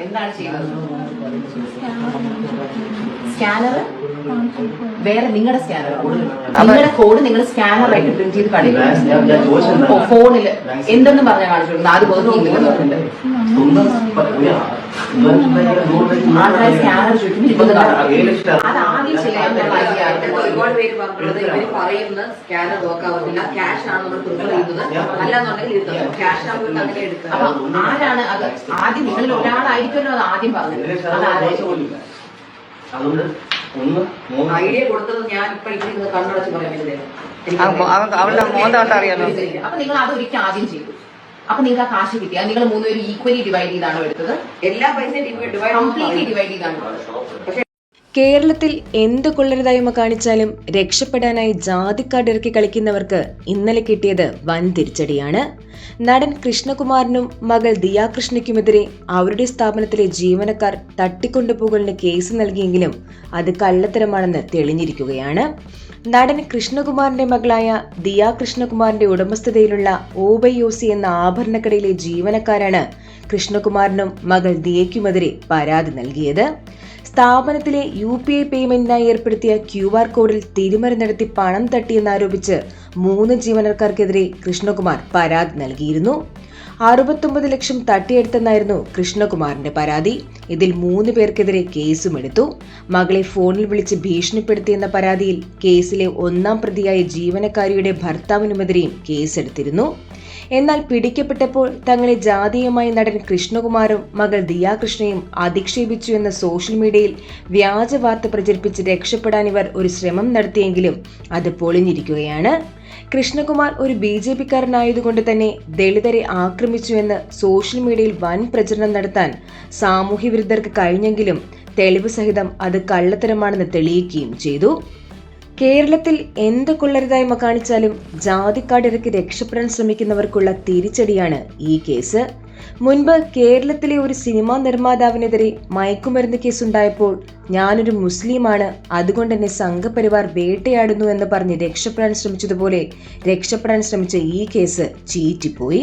എന്താണ് ചെയ്യുന്നത്? സ്കാനർ? വേറെ നിങ്ങളുടെ സ്കാനർ. നിങ്ങളുടെ കോഡ് നിങ്ങൾ സ്കാനർ ആയിട്ട് പ്രിന്റ് ചെയ്ത് ഞാൻ- ഞാൻ- ഞാൻ ചോദിച്ചത് കാണിക്കും ഫോണിൽ എന്തെന്ന് പറഞ്ഞാൽ കാണിച്ചു കൊടുക്കുന്നത് ആദ്യം പോകുന്നുണ്ട് സ്കാനർ ചുറ്റും പ- പേര് പറഞ്ഞിട്ടുള്ളത് ഇവർ പറയുന്ന സ്കാനർ നോക്കാവുന്നില്ല ക്യാഷ് ആണ് നമ്മൾ പ്രിഫർ ചെയ്യുന്നത് അല്ലാന്നുണ്ടെങ്കിൽ ക്യാഷ് ആകുമ്പോൾ അങ്ങനെ എടുക്കുക അപ്പൊ ആരാണ് അത് ആദ്യം നിങ്ങളിൽ ഒരാളായിരിക്കുമല്ലോ അത് ആദ്യം പറഞ്ഞത്. അതുകൊണ്ട് ഐഡിയ കൊടുത്തത് ഞാൻ ഇപ്പൊ ഇരിക്കുന്നത് കണ്ണടച്ച് പറയാൻ അവളുടെ അറിയാലോ. അപ്പൊ നിങ്ങൾ അത് ഒരിക്കൽ ആദ്യം ചെയ്തു അപ്പൊ നിങ്ങൾ ആ കാശ് കിട്ടി. അത് നിങ്ങൾ മൂന്നുപേരും ഈക്വലി ഡിവൈഡ് ചെയ്താണോ എടുത്തത്? എല്ലാ പൈസയും കംപ്ലീറ്റ്ലി ഡിവൈഡ് ഡിവൈഡ് ചെയ്താണ്? കേരളത്തിൽ എന്ത് കൊള്ളരുതായ്മ കാണിച്ചാലും രക്ഷപ്പെടാനായി ജാതിക്കാട് ഇറക്കി കളിക്കുന്നവർക്ക് ഇന്നലെ കിട്ടിയത് വൻ തിരിച്ചടിയാണ്. നടൻ കൃഷ്ണകുമാറിനും മകൾ ദിയാകൃഷ്ണയ്ക്കുമെതിരെ അവരുടെ സ്ഥാപനത്തിലെ ജീവനക്കാർ തട്ടിക്കൊണ്ടുപോകലിന് കേസ് നൽകിയെങ്കിലും അത് കള്ളത്തരമാണെന്ന് തെളിഞ്ഞിരിക്കുകയാണ്. നടൻ കൃഷ്ണകുമാറിന്റെ മകളായ ദിയാ കൃഷ്ണകുമാറിന്റെ ഉടമസ്ഥതയിലുള്ള ഓബൈയോസി എന്ന ആഭരണക്കടയിലെ ജീവനക്കാരാണ് കൃഷ്ണകുമാറിനും മകൾ ദിയയ്ക്കുമെതിരെ പരാതി നൽകിയത്. സ്ഥാപനത്തിലെ യു പി ഐ പേയ്മെന്റിനായി ഏർപ്പെടുത്തിയ ക്യു ആർ കോഡിൽ തിരിമറി നടത്തി പണം തട്ടിയെന്നാരോപിച്ച് മൂന്ന് ജീവനക്കാർക്കെതിരെ കൃഷ്ണകുമാർ പരാതി നൽകിയിരുന്നു. അറുപത്തൊമ്പത് ലക്ഷം തട്ടിയെടുത്തെന്നായിരുന്നു കൃഷ്ണകുമാറിന്റെ പരാതി. ഇതിൽ മൂന്ന് പേർക്കെതിരെ കേസും എടുത്തു. മകളെ ഫോണിൽ വിളിച്ച് ഭീഷണിപ്പെടുത്തിയെന്ന പരാതിയിൽ കേസിലെ ഒന്നാം പ്രതിയായ ജീവനക്കാരിയുടെ ഭർത്താവിനുമെതിരെയും കേസെടുത്തിരുന്നു. എന്നാൽ പിടിക്കപ്പെട്ടപ്പോൾ തങ്ങളെ ജാതീയമായി നടൻ കൃഷ്ണകുമാറും മകൾ ദിയാകൃഷ്ണയും അധിക്ഷേപിച്ചു എന്ന സോഷ്യൽ മീഡിയയിൽ വ്യാജ വാർത്ത പ്രചരിപ്പിച്ച് രക്ഷപ്പെടാൻ ഇവർ ഒരു ശ്രമം നടത്തിയെങ്കിലും അത് പൊളിഞ്ഞിരിക്കുകയാണ്. കൃഷ്ണകുമാർ ഒരു ബി ജെ പിക്കാരനായതുകൊണ്ട് തന്നെ ദളിതരെ ആക്രമിച്ചുവെന്ന് സോഷ്യൽ മീഡിയയിൽ വൻ പ്രചരണം നടത്താൻ സാമൂഹ്യ വിരുദ്ധർക്ക് കഴിഞ്ഞെങ്കിലും തെളിവ് സഹിതം അത് കള്ളത്തരമാണെന്ന് തെളിയിക്കുകയും ചെയ്തു. കേരളത്തിൽ എന്ത് കൊള്ളരുതായ്മ കാണിച്ചാലും ജാതിക്കാടിറക്കി രക്ഷപ്പെടാൻ ശ്രമിക്കുന്നവർക്കുള്ള തിരിച്ചടിയാണ് ഈ കേസ്. മുൻപ് കേരളത്തിലെ ഒരു സിനിമാ നിർമ്മാതാവിനെതിരെ മയക്കുമരുന്ന് കേസുണ്ടായപ്പോൾ ഞാനൊരു മുസ്ലിമാണ് അതുകൊണ്ട് എന്നെ സംഘപരിവാർ വേട്ടയാടുന്നു എന്ന് പറഞ്ഞ് രക്ഷപ്പെടാൻ ശ്രമിച്ചതുപോലെ രക്ഷപ്പെടാൻ ശ്രമിച്ച ഈ കേസ് ചീറ്റിപ്പോയി.